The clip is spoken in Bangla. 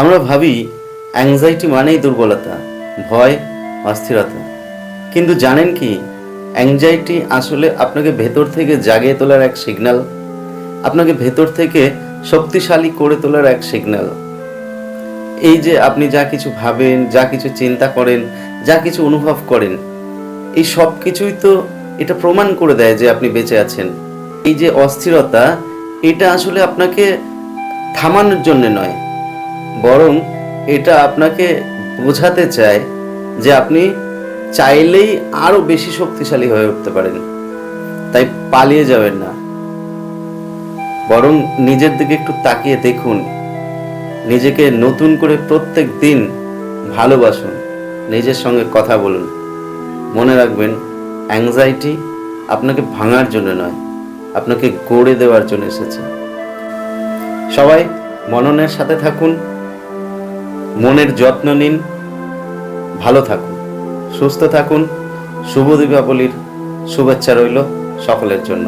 আমরা ভাবি অ্যাংজাইটি মানেই দুর্বলতা, ভয় অস্থিরতা কিন্তু জানেন কি অ্যাংজাইটি আসলে আপনাকে ভেতর থেকে জাগিয়ে তোলার এক সিগন্যাল আপনাকে ভেতর থেকে শক্তিশালী করে তোলার এক সিগন্যাল এই যে আপনি যা কিছু ভাবেন, যা কিছু চিন্তা করেন, যা কিছু অনুভব করেন, এই সব কিছুই তো এটা প্রমাণ করে দেয় যে আপনি বেঁচে আছেন। এই যে অস্থিরতা, এটা আসলে আপনাকে থামানোর জন্য নয় বরং এটা আপনাকে বোঝাতে চায় যে আপনি চাইলেই আরও বেশি শক্তিশালী হয়ে উঠতে পারেন। তাই পালিয়ে যাবেন না। বরং নিজের দিকে একটু তাকিয়ে দেখুন। নিজেকে নতুন করে প্রত্যেক দিন ভালোবাসুন। নিজের সঙ্গে কথা বলুন। মনে রাখবেন অ্যাংজাইটি আপনাকে ভাঙার জন্য নয়, আপনাকে গড়ে দেওয়ার জন্য এসেছে। সবাই মননের সাথে থাকুন। মনের যত্ন নিন। ভালো থাকুন সুস্থ থাকুন। শুভ দীপাবলির শুভেচ্ছা রইল সকলের জন্য।